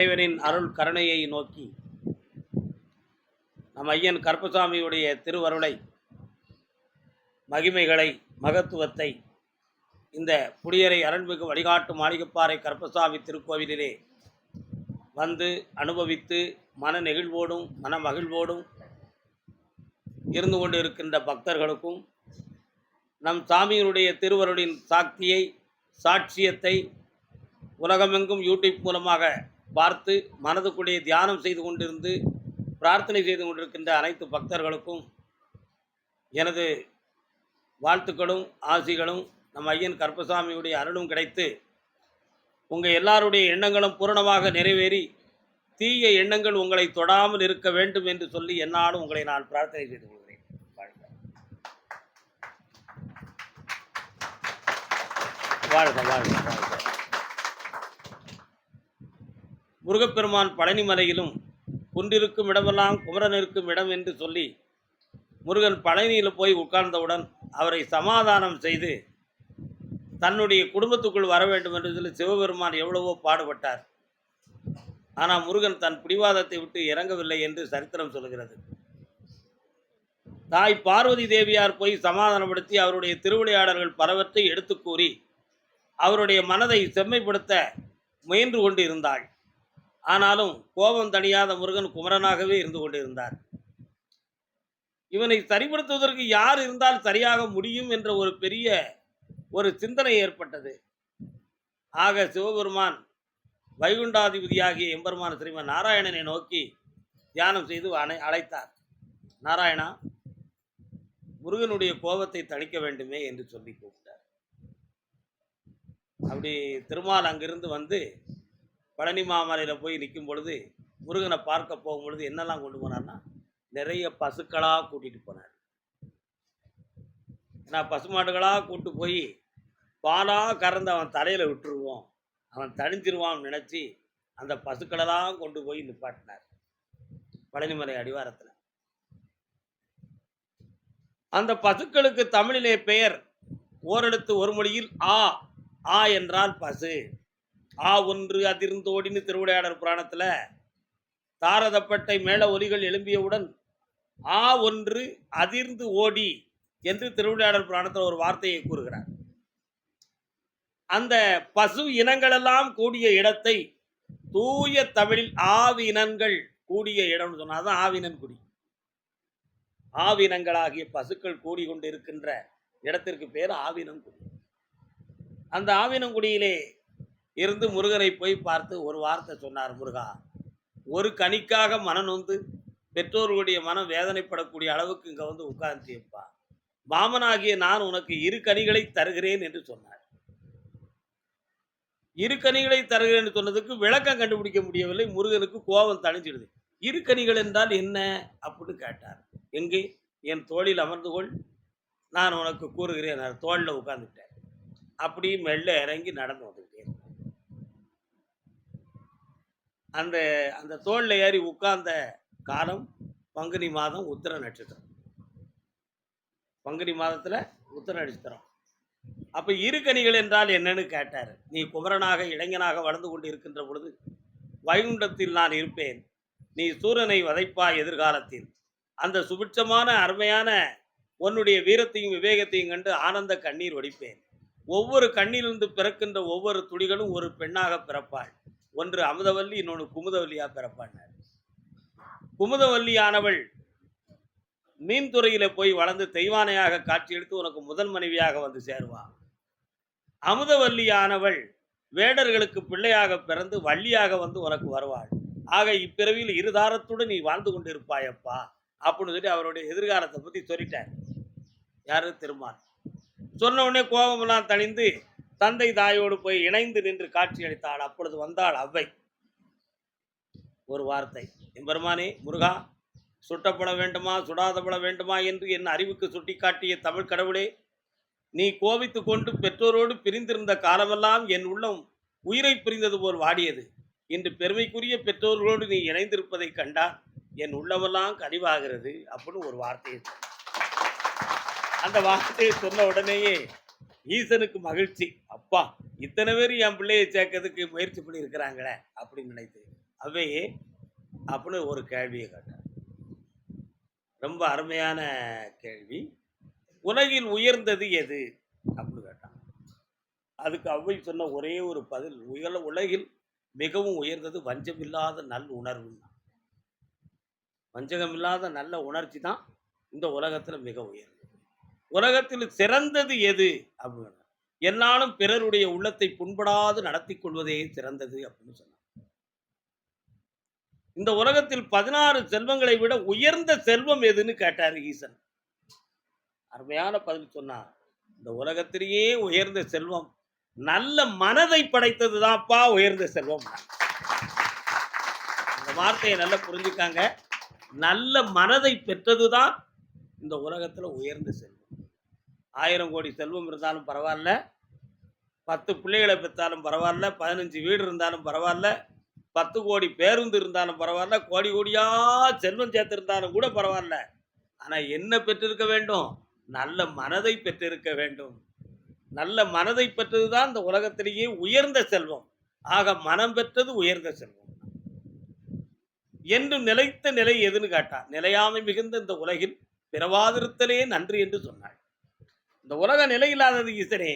இறைவனின் அருள் கருணையை நோக்கி நம் ஐயன் கருப்பசாமியுடைய திருவருளை மகிமைகளை மகத்துவத்தை இந்த புடியரை அருள்மிகு வழிகாட்டு மாளிகைப்பாறை கருப்பசாமி திருக்கோவிலிலே வந்து அனுபவித்து மன நெகிழ்வோடும் மன மகிழ்வோடும் இருந்து கொண்டு இருக்கின்ற பக்தர்களுக்கும் நம் சாமியினுடைய திருவருளின் சாக்தியை சாட்சியத்தை உலகமெங்கும் யூடியூப் மூலமாக பார்த்து மனதுக்குள்ளே தியானம் செய்து கொண்டிருந்து பிரார்த்தனை செய்து கொண்டிருக்கின்ற அனைத்து பக்தர்களுக்கும் எனது வாழ்த்துக்களும் ஆசிகளும் நம் ஐயன் கருப்பசாமியுடைய அருளும் கிடைத்து உங்கள் எல்லாருடைய எண்ணங்களும் பூரணமாக நிறைவேறி தீய எண்ணங்கள் உங்களை தொடாமல் இருக்க வேண்டும் என்று சொல்லி என்னாலும் உங்களை நான் பிரார்த்தனை செய்து கொள்கிறேன். வாழ்க. வாழ்க வாழ்க முருகப்பெருமான் முருகப்பெருமான் பழனிமலையிலும் குன்றிருக்கும் இடமெல்லாம் குமரன் இருக்கும் இடம் என்று சொல்லி முருகன் பழனியில் போய் உட்கார்ந்தவுடன் அவரை சமாதானம் செய்து தன்னுடைய குடும்பத்துக்குள் வர வேண்டும் என்று சொல்லி சிவபெருமான் எவ்வளவோ பாடுபட்டார். ஆனால் முருகன் தன் பிடிவாதத்தை விட்டு இறங்கவில்லை என்று சரித்திரம் சொல்கிறது தாய் பார்வதி தேவியார் போய் சமாதானப்படுத்தி அவருடைய திருவிளையாடல்கள் பலவற்றை எடுத்து கூறி அவருடைய மனதை செம்மைப்படுத்த முயன்று கொண்டு இருந்தாள் ஆனாலும் கோபம் தணியாத முருகன் குமரனாகவே இருந்து கொண்டிருந்தார். இவனை சரிப்படுத்துவதற்கு யார் இருந்தால் சரியாக முடியும் என்ற ஒரு பெரிய ஒரு சிந்தனை ஏற்பட்டது. ஆக சிவபெருமான் வைகுண்டாதிபதியாகிய எம்பெருமான் ஸ்ரீமன் நாராயணனை நோக்கி தியானம் செய்து அணை அழைத்தார். நாராயணா முருகனுடைய கோபத்தை தணிக்க வேண்டுமே என்று சொல்லி கூப்பிட்டார். அப்படி திருமால் அங்கிருந்து வந்து பழனி மாமலையில் போய் நிற்கும் பொழுது முருகனை பார்க்க போகும் பொழுது என்னெல்லாம் கொண்டு போனார்னா நிறைய பசுக்களாக கூட்டிகிட்டு போனார். ஏன்னா பசுமாடுகளாக கூட்டு போய் பாலாக கறந்து அவன் தலையில் விட்டுருவோம். அவன் தணிஞ்சிருவான்னு நினச்சி அந்த பசுக்களெல்லாம் கொண்டு போய் நிப்பாட்டினார். பழனிமலை அடிவாரத்தில். அந்த பசுக்களுக்கு தமிழிலே பெயர் ஓரெழுத்து ஒரு மொழியில் ஆ ஆ என்றால் பசு. ஆ ஒன்று அதிர்ந்தோடின்னு திருவிளையாடல் புராணத்தில் தாரதப்பட்டை மேல ஒலிகள் எழும்பியவுடன் ஆ ஒன்று அதிர்ந்து ஓடி என்று திருவிளையாடல் புராணத்தில் ஒரு வார்த்தையை கூறுகிறார். அந்த பசு இனங்களெல்லாம் கூடிய இடத்தை தூய தமிழில் ஆவினங்கள் கூடிய இடம்னு சொன்னாதான் ஆவினன் குடி. ஆவினங்களாகிய பசுக்கள் கூடி கொண்டு இருக்கின்ற இடத்திற்கு பேர் ஆவினங்குடி அந்த ஆவினங்குடியிலே இருந்து முருகனை போய் பார்த்து ஒரு வார்த்தை சொன்னார் முருகா ஒரு கனிக்காக மனநொந்து பெற்றோர்களுடைய மனம் வேதனைப்படக்கூடிய அளவுக்கு இங்கே வந்து உட்கார்ந்துப்பா மாமனாகிய நான் உனக்கு இரு கனிகளை தருகிறேன் என்று சொன்னார். இரு கனிகளை தருகிறேன் என்று சொன்னதுக்கு விளக்கம் கண்டுபிடிக்க முடியவில்லை. முருகனுக்கு கோபம் தணிஞ்சிடுது. இரு கனிகள் என்றால் என்ன? அப்படின்னு கேட்டார். எங்கே? என் தோளில் அமர்ந்து கொள். நான் உனக்கு கூறுகிறேன். நான் தோளில் உட்கார்ந்துட்டேன். அப்படி மெல்ல இறங்கி நடந்து வந்து அந்த அந்த தோளில் ஏறி உட்கார்ந்த காலம் பங்குனி மாதம் உத்திர நட்சத்திரம். பங்குனி மாதத்தில் உத்திர நட்சத்திரம். அப்போ இருக்கணிகள் என்றால் என்னன்னு கேட்டார். நீ குமரனாக இளைஞனாக வளர்ந்து கொண்டு இருக்கின்ற பொழுது வைகுண்டத்தில் நான் இருப்பேன். நீ சூரனை வதைப்பாய் எதிர்காலத்தில். அந்த சுபிட்சமான அருமையான உன்னுடைய வீரத்தையும் விவேகத்தையும் கண்டு ஆனந்த கண்ணீர் வடிப்பேன். ஒவ்வொரு கண்ணிலிருந்து பிறக்கின்ற ஒவ்வொரு துளிகளும் ஒரு பெண்ணாக பிறப்பாள். ஒன்று அமுதவல்லி இன்னொன்று குமுதவல்லியா பிறப்பாள் குமுதவல்லியானவள் மீன்துறையில போய் வளர்ந்து தெய்வானையாக காட்சி எடுத்து உனக்கு முதல் மனைவியாக வந்து சேருவா. அமுதவல்லியானவள் வேடர்களுக்கு பிள்ளையாக பிறந்து வள்ளியாக வந்து உனக்கு வருவாள். ஆக இப்பிறவியில் இருதாரத்துடன் நீ வாழ்ந்து கொண்டிருப்பாயப்பா அப்படின்னு சொல்லி அவருடைய எதிர்காலத்தை பத்தி சொல்லிட்டார். யாரு? திருமால். சொன்ன உடனே கோபமெல்லாம் தணிந்து தந்தை தாயோடு போய் இணைந்து நின்று காட்சி அளித்தாள். அப்பொழுது வந்தாள் அவ்வை. ஒரு வார்த்தை. எம்பெருமானே முருகா சுட்டப்பட வேண்டுமா சுடாதப்பட வேண்டுமா என்று என் அறிவுக்கு சுட்டிக்காட்டிய தமிழ் கடவுளே நீ கோவித்து கொண்டு பெற்றோரோடு பிரிந்திருந்த காலமெல்லாம் என் உள்ளம் உயிரை பிரிந்தது போல் வாடியது. இன்று பெருமைக்குரிய பெற்றோர்களோடு நீ இணைந்திருப்பதை கண்டா என் உள்ளமெல்லாம் கனிவாகிறது. அப்படின்னு ஒரு வார்த்தையை அந்த வார்த்தையை சொன்ன உடனேயே ஈசனுக்கு மகிழ்ச்சி. அப்பா இத்தனை பேர் என் பிள்ளையை சேர்க்கறதுக்கு முயற்சி பண்ணி இருக்கிறாங்களே அப்படின்னு நினைத்து அவையே அப்படின்னு ஒரு கேள்வியை கேட்டார். ரொம்ப அருமையான கேள்வி. உலகில் உயர்ந்தது எது? அப்படின்னு கேட்டான். அதுக்கு அவை சொன்ன ஒரே ஒரு பதில் உயர உலகில் மிகவும் உயர்ந்தது வஞ்சமில்லாத நல் உணர்வு வஞ்சகமில்லாத நல்ல உணர்ச்சி தான் இந்த உலகத்தில் மிக உயர்ந்தது. உலகத்தில் சிறந்தது எது? அப்படின்னு என்னாலும் பிறருடைய உள்ளத்தை புண்படாது நடத்தி கொள்வதே சிறந்தது அப்படின்னு சொன்னார் இந்த உலகத்தில் பதினாறு செல்வங்களை விட உயர்ந்த செல்வம் எதுன்னு கேட்டார் ஈசன். அருமையான பதில் சொன்னார். இந்த உலகத்திலேயே உயர்ந்த செல்வம் நல்ல மனதை படைத்தது தான்ப்பா உயர்ந்த செல்வம். இந்த வார்த்தையை நல்லா புரிஞ்சுக்காங்க. நல்ல மனதை பெற்றதுதான் இந்த உலகத்துல உயர்ந்த செல்வம். ஆயிரம் கோடி செல்வம் இருந்தாலும் பரவாயில்ல. பத்து பிள்ளைகளை பெற்றாலும் பரவாயில்ல. பதினஞ்சு வீடு இருந்தாலும் பரவாயில்ல. பத்து கோடி பேருந்து இருந்தாலும் பரவாயில்ல. கோடி கோடியா செல்வம் சேர்த்திருந்தாலும் கூட பரவாயில்ல. ஆனால் என்ன பெற்றிருக்க வேண்டும்? நல்ல மனதை பெற்றிருக்க வேண்டும். நல்ல மனதை பெற்றதுதான் இந்த உலகத்திலேயே உயர்ந்த செல்வம். ஆக மனம் பெற்றது உயர்ந்த செல்வம். என்று நிலைத்த நிலை எதுன்னு கேட்டார் நிலையாமை மிகுந்த இந்த உலகில் பிறவாதிருத்தலே நன்றி என்று சொன்னாள் இந்த உலக நிலை இல்லாதது ஈசனே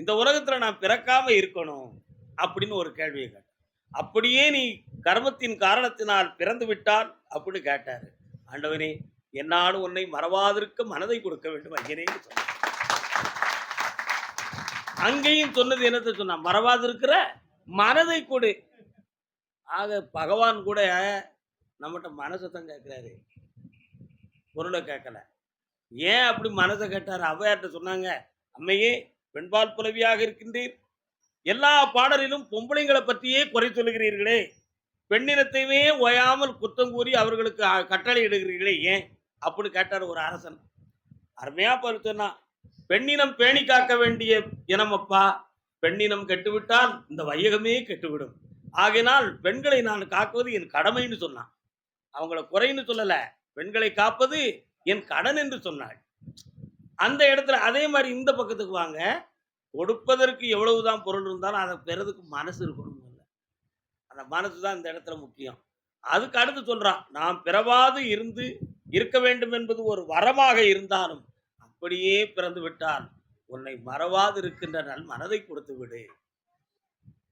இந்த உலகத்துல நான் பிறக்காம இருக்கணும் அப்படின்னு ஒரு கேள்வியை கேட்டேன் அப்படியே நீ கர்மத்தின் காரணத்தினால் பிறந்து விட்டால் அப்படின்னு கேட்டாரு. ஆண்டவனே என்னால் உன்னை மறவாதிருக்க மனதை கொடுக்க வேண்டும் ஐயனே சொன்னார். அங்கேயும் சொன்னது என்னத்தை சொன்னா மறவாதிருக்கிற மனதை கொடு. ஆக பகவான் கூட நம்மகிட்ட மனசை தான் கேட்குறாரு. பொருளை கேட்கல. ஏன் அப்படி மனதை கேட்டார்? அவையார்கிட்ட சொன்னாங்க அம்மையே பெண்பால் புலவியாக இருக்கின்றீர். எல்லா பாடலிலும் பொம்பளைங்களை பற்றியே குறை சொல்லுகிறீர்களே. பெண்ணினத்தையுமே ஓயாமல் குத்தம் கூறி அவர்களுக்கு கட்டளை இடுகிறீர்களே ஏன்? அப்படின்னு கேட்டார் ஒரு அரசன். அருமையா பதில் சொன்னான் பெண்ணினம் பேணி காக்க வேண்டிய இனம் அப்பா பெண்ணினம் கெட்டுவிட்டால் இந்த வையகமே கெட்டுவிடும். ஆகினால் பெண்களை நான் காக்குவது என் கடமைன்னு சொன்னான். அவங்கள குறைன்னு சொல்லலை. பெண்களை காப்பது என் கடன் என்று சொன்னாள். அந்த இடத்துல அதே மாதிரி இந்த பக்கத்துக்கு வாங்க. கொடுப்பதற்கு எவ்வளவுதான் பொருள் இருந்தாலும் அதை பெறதுக்கு மனசு இருக்கணும் அந்த மனசு தான் இந்த இடத்துல முக்கியம். அதுக்கு அடுத்து சொல்றான் நாம் பிறவாது இருந்து இருக்க வேண்டும் என்பது ஒரு வரமாக இருந்தாலும் அப்படியே பிறந்து விட்டால் உன்னை மறவாது இருக்கின்ற நல் மனதை கொடுத்து விடு.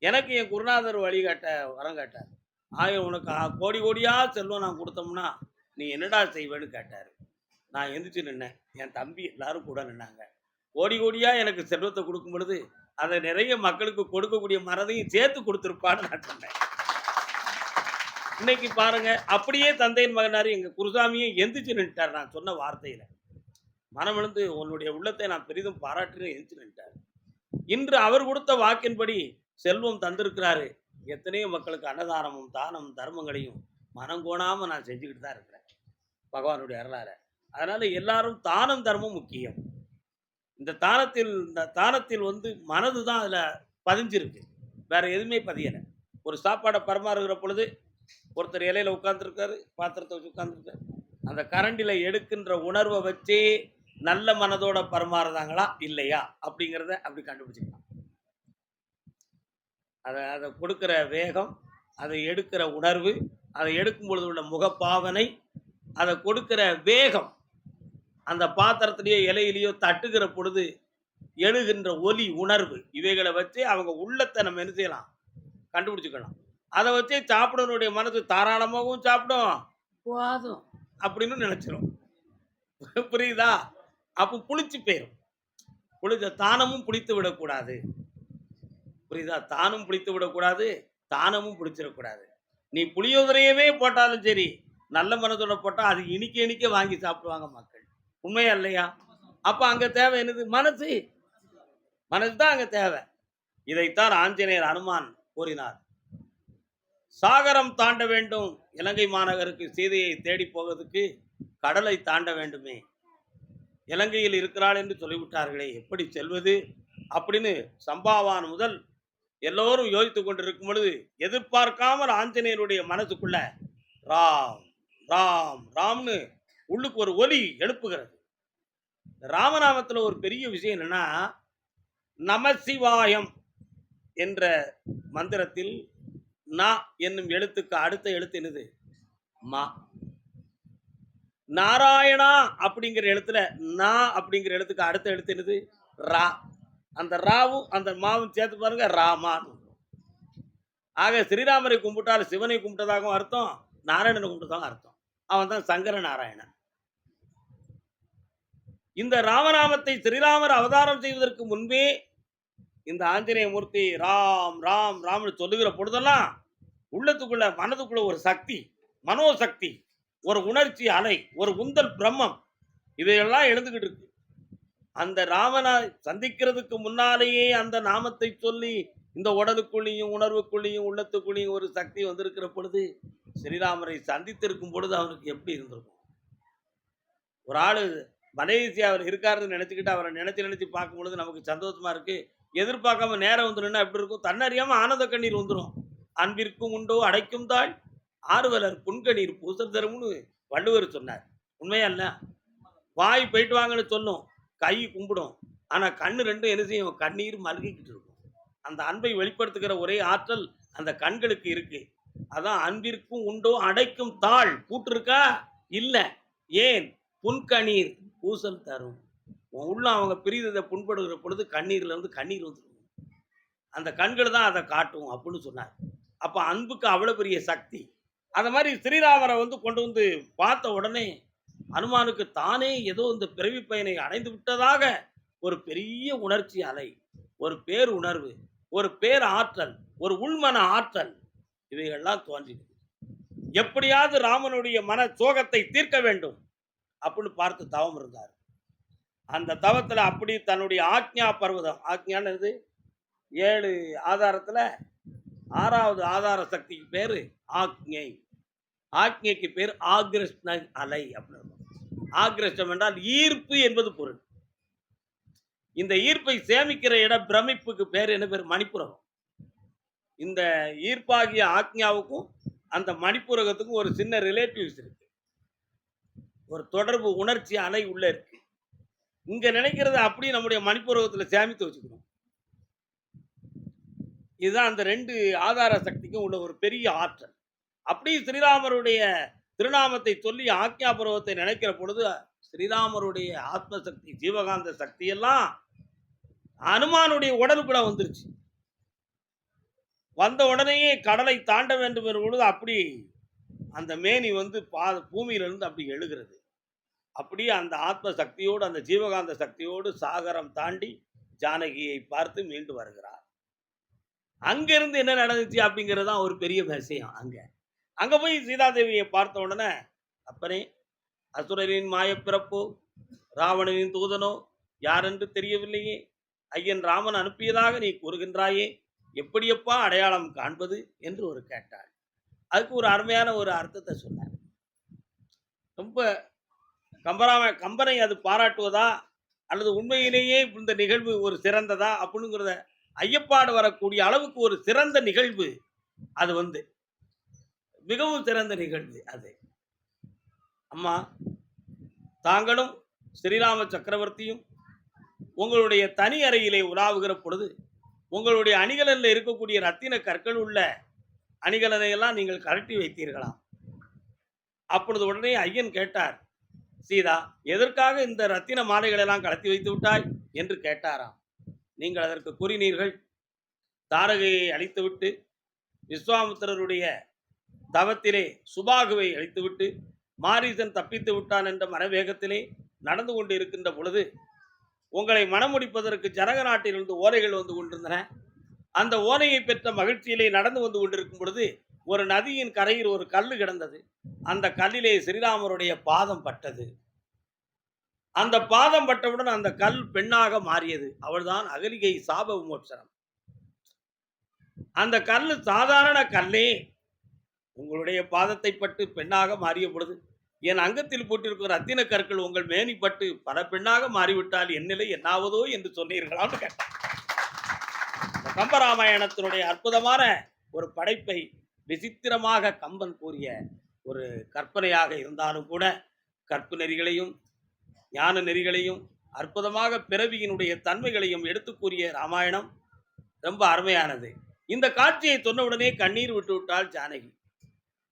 எனக்கு என் குருநாதர் வழிகாட்ட வரம் கேட்டார். ஆய உனக்கு கோடி கோடியா செல்வம் நான் கொடுத்தோம்னா நீ என்னடா செய்வேன்னு கேட்டார். நான் எந்திரிச்சு நின்னேன். என் தம்பி எல்லாரும் கூட நின்னாங்க. கோடி கோடியா எனக்கு செல்வத்தை கொடுக்கும் பொழுது அதை நிறைய மக்களுக்கு கொடுக்கக்கூடிய மரதையும் சேர்த்து கொடுத்துருப்பான்னு நான் சொன்னேன். இன்னைக்கு பாருங்க அப்படியே தந்தையின் மகனார் எங்க குருசாமியும் எந்திரிச்சு நின்ட்டார் நான் சொன்ன வார்த்தையில. மனமிழந்து உன்னுடைய உள்ளத்தை நான் பெரிதும் பாராட்டினு எந்திரிச்சு நின்ட்டார் இன்று அவர் கொடுத்த வாக்கின்படி செல்வம் தந்திருக்கிறாரு. எத்தனையோ மக்களுக்கு அன்னதானமும் தானம் தர்மங்களையும் மனம் கோணாமல் நான் செஞ்சுக்கிட்டு தான் இருக்கிறேன். பகவானுடைய அருளாரை அதனால எல்லாரும் தானம் தர்மம் முக்கியம். இந்த தானத்தில் இந்த தானத்தில் வந்து மனது தான் அதில் பதிஞ்சிருக்கு. வேற எதுவுமே பதியலை. ஒரு சாப்பாடை பரிமாறுகிற பொழுது ஒருத்தர் இலையில உட்காந்துருக்காரு பாத்திரத்தை வச்சு உட்காந்துருக்காரு அந்த கரண்டில் எடுக்கின்ற உணர்வை வச்சே நல்ல மனதோட பரிமாறுதாங்களா இல்லையா? அப்படிங்கிறத அப்படி கண்டுபிடிச்சிக்கலாம். அதை அதை கொடுக்குற வேகம் அதை எடுக்கிற உணர்வு அதை எடுக்கும் பொழுது உள்ள முகப்பாவனை அதை கொடுக்கிற வேகம் அந்த பாத்திரத்திலேயோ இலையிலேயோ தட்டுகிற பொழுது எழுகின்ற ஒலி உணர்வு இவைகளை வச்சு அவங்க உள்ளத்தை நம்ம என்ன செய்யலாம்? கண்டுபிடிச்சுக்கலாம். அதை வச்சே சாப்பிடனுடைய மனசு தாராளமாகவும் சாப்பிடும். போதும். அப்படின்னு நினைச்சிரும். புரியுதா? அப்போ புளிச்சு போயிடும் புளிச்ச தானமும் புளித்து விடக்கூடாது. புரியுதா? தானும் புளித்து விடக்கூடாது தானமும் புளிச்சிடக்கூடாது. நீ புளியோதரையவே போட்டாலும் சரி நல்ல மனதோட போட்டால் அது இனிக்க இனிக்க வாங்கி சாப்பிடுவாங்க மக்கள். உண்மையா இல்லையா? அப்போ அங்கே தேவை என்னது? மனசு. மனசு தான் அங்கே தேவை. இதைத்தான் ஆஞ்சநேயர் அனுமான் கூறினார். சாகரம் தாண்ட வேண்டும். இலங்கை மாநகருக்கு சீதையை தேடி போவதற்கு கடலை தாண்ட வேண்டுமே. இலங்கையில் இருக்கிறாள் என்று சொல்லிவிட்டார்களே எப்படி செல்வது? அப்படின்னு சம்பாவான் முதல் எல்லோரும் யோசித்து கொண்டிருக்கும் பொழுது எதிர்பார்க்காமல் ஆஞ்சநேயருடைய மனசுக்குள்ள ராம் ராம் ராம்னு உள்ளுக்கு ஒரு ஒலி எழுப்புகிறது. ராமநாமத்தில் ஒரு பெரிய விஷயம் என்னன்னா நமசிவாயம் என்ற மந்திரத்தில் நா என்னும் எழுத்துக்கு அடுத்த எழுத்து என்னது? மா. நாராயணா அப்படிங்கிற எழுத்துல நா அப்படிங்கிற எழுத்துக்கு அடுத்த எழுத்து என்னது? ரா. அந்த ராவும் அந்த மாவும் சேர்த்து பாருங்க ராமான் ஆக ஸ்ரீராமரை கும்பிட்டால் சிவனை கும்பிட்டதாகவும் அர்த்தம் நாராயணனை கும்பிட்டதாகவும் அர்த்தம். அவன் தான் சங்கர நாராயணன் இந்த ராமநாமத்தை ஸ்ரீராமர் அவதாரம் செய்வதற்கு முன்பே இந்த ஆஞ்சநேய மூர்த்தி ராம் ராம் ராம்னு சொல்லுகிற பொழுதெல்லாம் உள்ளத்துக்குள்ள மனதுக்குள்ள ஒரு சக்தி மனோசக்தி ஒரு உணர்ச்சி அலை ஒரு உந்தல் பிரம்மம் இதையெல்லாம் எழுந்துகிட்டு இருக்கு. அந்த ராமனை சந்திக்கிறதுக்கு முன்னாலேயே அந்த நாமத்தை சொல்லி இந்த உடலுக்குள்ளேயும் உணர்வுக்குள்ளேயும் உள்ளத்துக்குள்ளேயும் ஒரு சக்தி வந்திருக்கிற பொழுது ஸ்ரீராமரை சந்தித்திருக்கும் பொழுது அவனுக்கு எப்படி இருந்திருக்கும்? ஒரு ஆள் மலேசியாவில் இருக்காருன்னு நினச்சிக்கிட்டு அவரை நினச்சி நினச்சி பார்க்கும்பொழுது நமக்கு சந்தோஷமா இருக்கு. எதிர்பார்க்காம நேரம் வந்துடுன்னா எப்படி இருக்கும்? தன்னறியாமல் ஆனந்த கண்ணீர் வந்துடும் அன்பிற்கும் உண்டோ அடைக்கும் தாள் ஆர்வலர் புன்கணீர் பூசல் தரும்னு வள்ளுவர் சொன்னார். உண்மையா இல்ல? வாய் போயிட்டு வாங்கன்னு சொல்லும். கை கும்பிடும். ஆனால் கண்ணு ரெண்டும் என்ன செய்யும்? கண்ணீர் மல்கிக்கிட்டு இருக்கும். அந்த அன்பை வெளிப்படுத்துகிற ஒரே ஆற்றல் அந்த கண்களுக்கு இருக்கு. அதான் அன்பிற்கும் உண்டோ அடைக்கும் தாள். கூட்டு இருக்கா இல்லை. ஏன்? புன்கணீர் பூசல் தரும். உன் உள்ள அவங்க பிரிதத்தை புண்படுகிற பொழுது கண்ணீர்ல இருந்து கண்ணீர் வந்துடும் அந்த கண்கள் தான் அதை காட்டும் அப்படின்னு சொன்னார். அப்போ அன்புக்கு அவ்வளோ பெரிய சக்தி. அந்த மாதிரி ஸ்ரீராமரை வந்து கொண்டு வந்து பார்த்த உடனே அனுமானுக்கு தானே ஏதோ இந்த பிறவி பயனை அடைந்து விட்டதாக ஒரு பெரிய உணர்ச்சி அலை ஒரு பேர் உணர்வு ஒரு பேர் ஆற்றல் ஒரு உள்மன ஆற்றல் இவைகள்லாம் தோன்றின. எப்படியாவது ராமனுடைய மன சோகத்தை தீர்க்க வேண்டும். அப்படின்னு பார்த்து தவம் இருந்தார். அந்த தவத்தில் அப்படி தன்னுடைய ஆக்ஞா பர்வதம் ஆக்ஞானது ஏழு ஆதாரத்தில் ஆறாவது ஆதார சக்திக்கு பேர் ஆக்ஞை. ஆக்ஞைக்கு பேர் ஆக்ரஷ்ண அலை அப்படின்னு ஆக்ரஷ்டம் என்றால் ஈர்ப்பு என்பது பொருள். இந்த ஈர்ப்பை சேமிக்கிற இடம் பிரமிப்புக்கு பேர் என்ன பேர்? மணிப்புரகம். இந்த ஈர்ப்பாகிய ஆக்ஞாவுக்கும் அந்த மணிப்புரகத்துக்கும் ஒரு சின்ன ரிலேட்டிவ்ஸ் இருக்கு. ஒரு தொடர்பு உணர்ச்சி அலை உள்ள இருக்கு. இங்க நினைக்கிறத அப்படியே நம்முடைய மணிப்புரகத்துல சேமித்து வச்சுக்கணும். இதுதான் அந்த ரெண்டு ஆதார சக்திக்கும் உள்ள ஒரு பெரிய ஆற்றல். அப்படி ஸ்ரீராமருடைய திருநாமத்தை சொல்லி ஆக்யா பருவத்தை நினைக்கிற பொழுது ஸ்ரீராமருடைய ஆத்ம சக்தி ஜீவகாந்த சக்தி எல்லாம் அனுமானுடைய உடலுக்குள்ள வந்துருச்சு. வந்த உடனேயே கடலை தாண்ட வேண்டும் என்ற பொழுது அப்படி அந்த மேனி வந்து பா பூமியிலிருந்து அப்படி எழுகிறது. அப்படியே அந்த ஆத்ம சக்தியோடு அந்த ஜீவகாந்த சக்தியோடு சாகரம் தாண்டி ஜானகியை பார்த்து மீண்டு வருகிறார். அங்கிருந்து என்ன நடந்துச்சு அப்படிங்கிறது தான் ஒரு பெரிய விஷயம் அங்க. அங்க போய் சீதாதேவியை பார்த்த உடனே அப்பனே அசுரரின் மாயப்பிறப்போ ராவணனின் தூதனோ யாரென்று தெரியவில்லையே? ஐயன் ராமன் அனுப்பியதாக நீ கூறுகின்றாயே? எப்படியப்பா அடையாளம் காண்பது? என்று ஒரு கேட்டாள். அதுக்கு ஒரு அருமையான ஒரு அர்த்தத்தை சொன்னார். ரொம்ப கம்பராம கம்பனை அது பாராட்டுவதா? அல்லது உண்மையிலேயே இந்த நிகழ்வு ஒரு சிறந்ததா? அப்படிங்கிறத ஐயப்பாடு வரக்கூடிய அளவுக்கு ஒரு சிறந்த நிகழ்வு அது வந்து. மிகவும் சிறந்த நிகழ்வு அது. அம்மா தாங்களும் ஸ்ரீராம சக்கரவர்த்தியும் உங்களுடைய தனி அறையிலே உலாவுகிற பொழுது உங்களுடைய அணிகலனில் இருக்கக்கூடிய ரத்தின கற்கள் உள்ள அணிகலனையெல்லாம் நீங்கள் கழட்டி வைத்தீர்களாம். அப்பொழுது உடனே ஐயன் கேட்டார் சீதா எதற்காக இந்த ரத்தின மாலைகளெல்லாம் கடத்தி கலத்தி வைத்து விட்டாய்? என்று கேட்டாராம். நீங்கள் அதற்கு கூறினீர்கள். தாரகையை அழித்துவிட்டு விஸ்வாமித்திரருடைய தவத்திலே சுபாகுவை அழித்துவிட்டு மாரீசன் தப்பித்து விட்டான் என்ற மனவேகத்திலே நடந்து கொண்டு இருக்கின்ற பொழுது உங்களை மணமுடிப்பதற்கு ஜனக நாட்டிலிருந்து ஓலைகள் வந்து கொண்டிருந்தன. அந்த ஓலையை பெற்ற மகிழ்ச்சியிலே நடந்து வந்து கொண்டிருக்கும் பொழுது ஒரு நதியின் கரையில் ஒரு கல் கிடந்தது. அந்த கல்லிலே ஸ்ரீராமருடைய பாதம் பட்டது. அந்த பாதம் பட்டவுடன் அந்த கல் பெண்ணாக மாறியது. அவள்தான் அகலிகை சாப விமோசனம் அந்த கல் சாதாரண கல்லே உங்களுடைய பாதத்தை பட்டு பெண்ணாக மாறிய பொழுது என் அங்கத்தில் போட்டிருக்கிற ரத்தின கற்கள் உங்கள் மேனிப்பட்டு பல பெண்ணாக மாறிவிட்டால் என் நிலை என்னாவதோ என்று சொன்னீர்களான்னு கேட்டான். கம்பராமாயணத்தினுடைய அற்புதமான ஒரு படைப்பை விசித்திரமாக கம்பன் கூறிய ஒரு கற்பனையாக இருந்தாலும் கூட கற்பு நெறிகளையும் ஞான நெறிகளையும் அற்புதமாக பிறவியினுடைய தன்மைகளையும் எடுத்து கூறிய ராமாயணம் ரொம்ப அருமையானது. இந்த காட்சியை சொன்னவுடனே கண்ணீர் விட்டு விட்டாள் ஜானகி.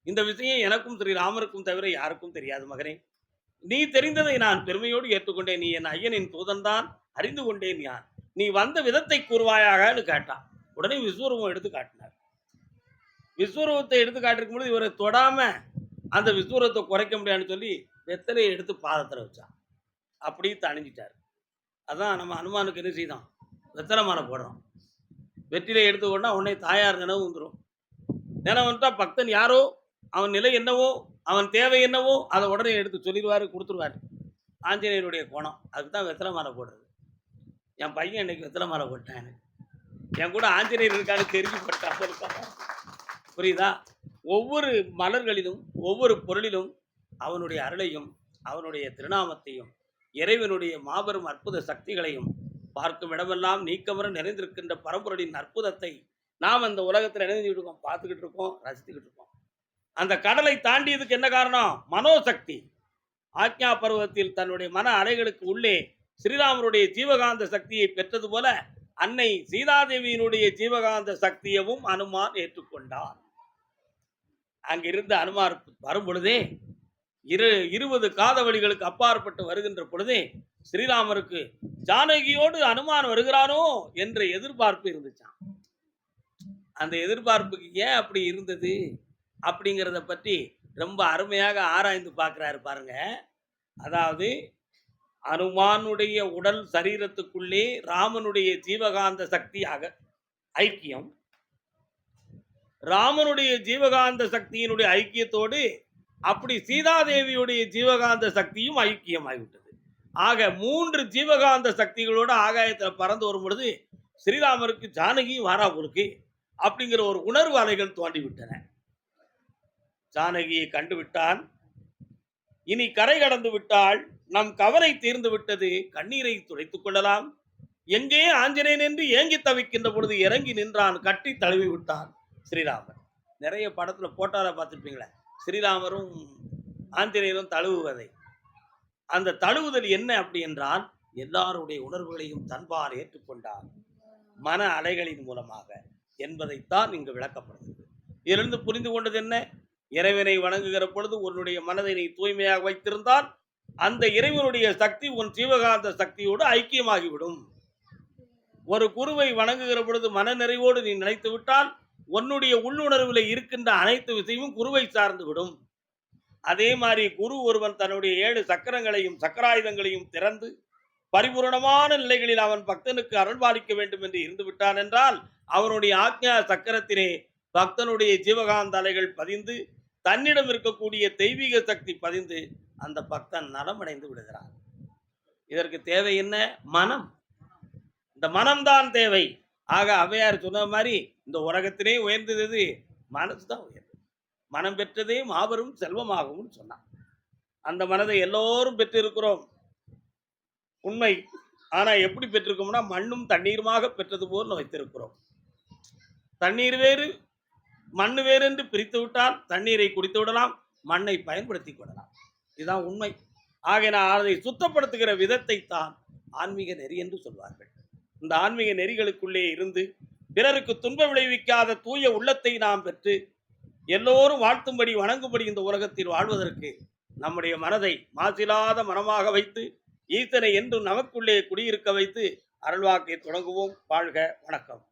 இந்த விஷயம் எனக்கும் ஸ்ரீ ராமருக்கும் தவிர யாருக்கும் தெரியாது மகனே. நீ தெரிந்ததை நான் பெருமையோடு ஏற்றுக்கொண்டேன். நீ என் ஐயனின் தூதன்தான் அறிந்து கொண்டேன் யான். நீ வந்த விதத்தை கூறுவாயாகன்னு கேட்டான். உடனே விஸ்வரூபம் எடுத்து காட்டினார். விஸ்வரூபத்தை எடுத்து காட்டிருக்கும் பொழுது இவரை தொடாம அந்த விஸ்வரூபத்தை குறைக்க முடியாதுன்னு சொல்லி வெத்தலையை எடுத்து பாதத்தில் வச்சான். அப்படி தணிஞ்சிட்டார். அதான் நம்ம அனுமானுக்கு என்ன செய்தோம் வெத்தலை மாலை போடுறோம் வெற்றிலை எடுத்து கொண்டா உடனே தாயார் நினைவு வந்துடும் நினைவு வந்துட்டா பக்தன் யாரோ அவன் நிலை என்னவோ அவன் தேவை என்னவோ அதை உடனே எடுத்து சொல்லிடுவாரு கொடுத்துருவாரு. ஆஞ்சநேயருடைய கோணம். அதுக்கு தான் வெத்தலை மாலை போடுறது. என் பையன் இன்னைக்கு வெத்தலை மாலை போட்டான் எனக்கு. என் கூட ஆஞ்சநேயர் இருக்கான்னு தெரிஞ்சுப்பட்டான். இருக்கான் புரியுதா? ஒவ்வொரு மலர்களிலும் ஒவ்வொரு பொருளிலும் அவனுடைய அருளையும் அவனுடைய திருநாமத்தையும் இறைவனுடைய மாபெரும் அற்புத சக்திகளையும் பார்க்கும் இடமெல்லாம் நீக்கமர நிறைந்திருக்கின்ற பரம்பொருளின் அற்புதத்தை நாம் அந்த உலகத்தில் நிறைஞ்சிட்டு இருக்கோம் பார்த்துக்கிட்டு இருக்கோம் ரசித்துக்கிட்டு இருக்கோம். அந்த கடலை தாண்டியதுக்கு என்ன காரணம்? மனோசக்தி. ஆக்ஞா பருவத்தில் தன்னுடைய மன அலைகளுக்கு உள்ளே ஸ்ரீராமருடைய ஜீவகாந்த சக்தியை பெற்றது போல அன்னை சீதாதேவியினுடைய ஜீவகாந்த சக்தியவும் அனுமான் ஏற்றுக்கொண்டார் அங்கிருந்து அனுமார் வரும் பொழுதே இரு இருபது காதவழிகளுக்கு அப்பாற்பட்டு வருகின்ற பொழுதே ஸ்ரீராமருக்கு ஜானகியோடு அனுமான் வருகிறானோ? என்ற எதிர்பார்ப்பு இருந்துச்சான் அந்த எதிர்பார்ப்புக்கு ஏன் அப்படி இருந்தது? அப்படிங்கிறத பற்றி ரொம்ப அருமையாக ஆராய்ந்து பார்க்குறாரு பாருங்க. அதாவது அனுமானுடைய உடல் சரீரத்துக்குள்ளே ராமனுடைய ஜீவகாந்த சக்தியாக ஐக்கியம் ராமனுடைய ஜீவகாந்த சக்தியினுடைய ஐக்கியத்தோடு அப்படி சீதாதேவியுடைய ஜீவகாந்த சக்தியும் ஐக்கியமாகிவிட்டது. ஆக மூன்று ஜீவகாந்த சக்திகளோட ஆகாயத்தில் பறந்து வரும் பொழுது ஸ்ரீராமருக்கு ஜானகியும் வாராபுருக்கு அப்படிங்கிற ஒரு உணர்வு அலைகள் தோண்டிவிட்டன ஜானகியை கண்டுவிட்டான். இனி கரை கடந்து விட்டால் நம் கவலை தீர்ந்து விட்டது. கண்ணீரை துடைத்துக் கொள்ளலாம். எங்கே ஆஞ்சநேயன் என்று ஏங்கி தவிக்கின்ற பொழுது இறங்கி நின்றான். கட்டி தழுவி விட்டான். ஸ்ரீராமர். நிறைய படத்தில் போட்டாரை பார்த்துருப்பீங்களே ஸ்ரீராமரும் ஆந்திரேயரும் தழுவுவதை. அந்த தழுவுதல் என்ன அப்படி என்றால் எல்லாருடைய உணர்வுகளையும் தன்பார் ஏற்றுக்கொண்டார் மன அலைகளின் மூலமாக என்பதைத்தான் இங்கு விளக்கப்படுகிறது. இதிலிருந்து புரிந்து கொண்டது என்ன? இறைவனை வணங்குகிற பொழுது உன்னுடைய மனதை நீ தூய்மையாக வைத்திருந்தால் அந்த இறைவனுடைய சக்தி உன் ஜீவகாந்த சக்தியோடு ஐக்கியமாகிவிடும். ஒரு குருவை வணங்குகிற பொழுது மன நிறைவோடு நீ நினைத்து விட்டால் உன்னுடைய உள்ளுணர்வில் இருக்கின்ற அனைத்து விஷயமும் குருவை சார்ந்து விடும். அதே மாதிரி குரு ஒருவன் தன்னுடைய ஏழு சக்கரங்களையும் சக்கராயுதங்களையும் திறந்து பரிபூரணமான நிலைகளில் அவன் பக்தனுக்கு அருள்பாலிக்க வேண்டும் என்று இருந்து விட்டான் என்றால் அவனுடைய ஆக்ஞா சக்கரத்திலே பக்தனுடைய ஜீவகாந்த அலைகள் பதிந்து தன்னிடம் இருக்கக்கூடிய தெய்வீக சக்தி பதிந்து அந்த பக்தன் நலமடைந்து விடுகிறான். இதற்கு தேவை என்ன? மனம். இந்த மனம்தான் தேவை. ஆக அவையார் சொன்ன மாதிரி இந்த உலகத்திலே உயர்ந்தது மனசு தான் உயர்ந்தது. மனம் பெற்றதே மாபெரும் செல்வமாகும்னு சொன்னான். அந்த மனதை எல்லோரும் பெற்றிருக்கிறோம். உண்மை. ஆனால் எப்படி பெற்றிருக்கோம்னா மண்ணும் தண்ணீருமாக பெற்றது போல் வைத்திருக்கிறோம். தண்ணீர் வேறு மண் வேறு என்று பிரித்து விட்டால் தண்ணீரை குடித்து விடலாம் மண்ணை பயன்படுத்தி கொள்ளலாம். இதுதான் உண்மை. ஆகையினால் அதை சுத்தப்படுத்துகிற விதத்தை தான் ஆன்மீக நெறி என்று சொல்வார்கள். இந்த ஆன்மீக நெறிகளுக்குள்ளே இருந்து பிறருக்கு துன்ப விளைவிக்காத தூய உள்ளத்தை நாம் பெற்று எல்லோரும் வாழ்த்தும்படி வணங்கும்படி இந்த உலகத்தில் வாழ்வதற்கு நம்முடைய மனதை மாசிலாத மனமாக வைத்து ஈசனை என்றும் நமக்குள்ளே குடியிருக்க வைத்து அருள்வாக்கை தொடங்குவோம். வாழ்க வணக்கம்.